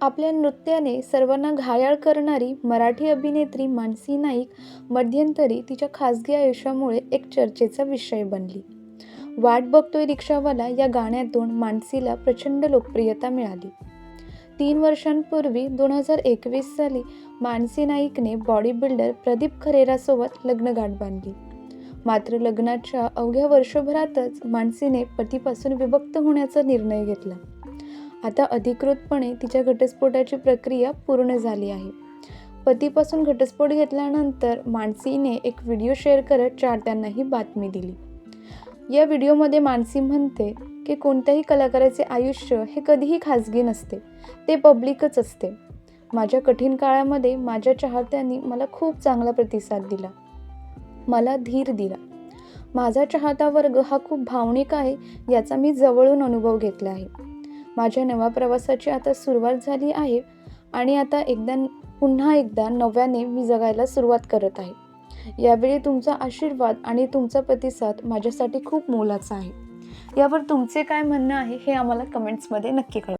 आपल्या नृत्याने सर्वांना घायाळ करणारी मराठी अभिनेत्री मानसी नाईक मध्यंतरी तिच्या खाजगी आयुष्यामुळे एक चर्चेचा विषय बनली. वाट बघतोय रिक्षावाला या गाण्यातून मानसीला प्रचंड लोकप्रियता मिळाली. तीन वर्षांपूर्वी दोन हजार एकवीस साली मानसी नाईकने बॉडी बिल्डर प्रदीप खरेरासोबत लग्नगाठ बांधली. मात्र लग्नाच्या अवघ्या वर्षभरातच मानसीने पतीपासून विभक्त होण्याचा निर्णय घेतला. आता अधिकृतपणे तिच्या घटस्फोटाची प्रक्रिया पूर्ण झाली आहे. पतीपासून घटस्फोट घेतल्यानंतर मानसीने एक व्हिडिओ शेअर करत चाहत्यांना ही बातमी दिली. या व्हिडिओमध्ये मानसी म्हणते की कोणत्याही कलाकाराचे आयुष्य हे कधीही खाजगी नसते. ते पब्लिकच असते. माझ्या कठीण काळामध्ये माझ्या चाहत्यांनी मला खूप चांगला प्रतिसाद दिला. मला धीर दिला. माझा चाहता वर्ग हा खूप भावनिक आहे याचा मी जवळून अनुभव घेतला आहे. माझ्या नव्या प्रवासाची आता सुरुवात झाली आहे आणि आता एकदा पुन्हा एकदा नव्याने मी जगायला सुरुवात करत आहे. यावेळी तुमचा आशीर्वाद आणि तुमचा प्रतिसाद माझ्यासाठी खूप मोलाचा आहे. यावर तुमचे काय म्हणणं आहे हे आम्हाला कमेंट्समध्ये नक्की कळवा.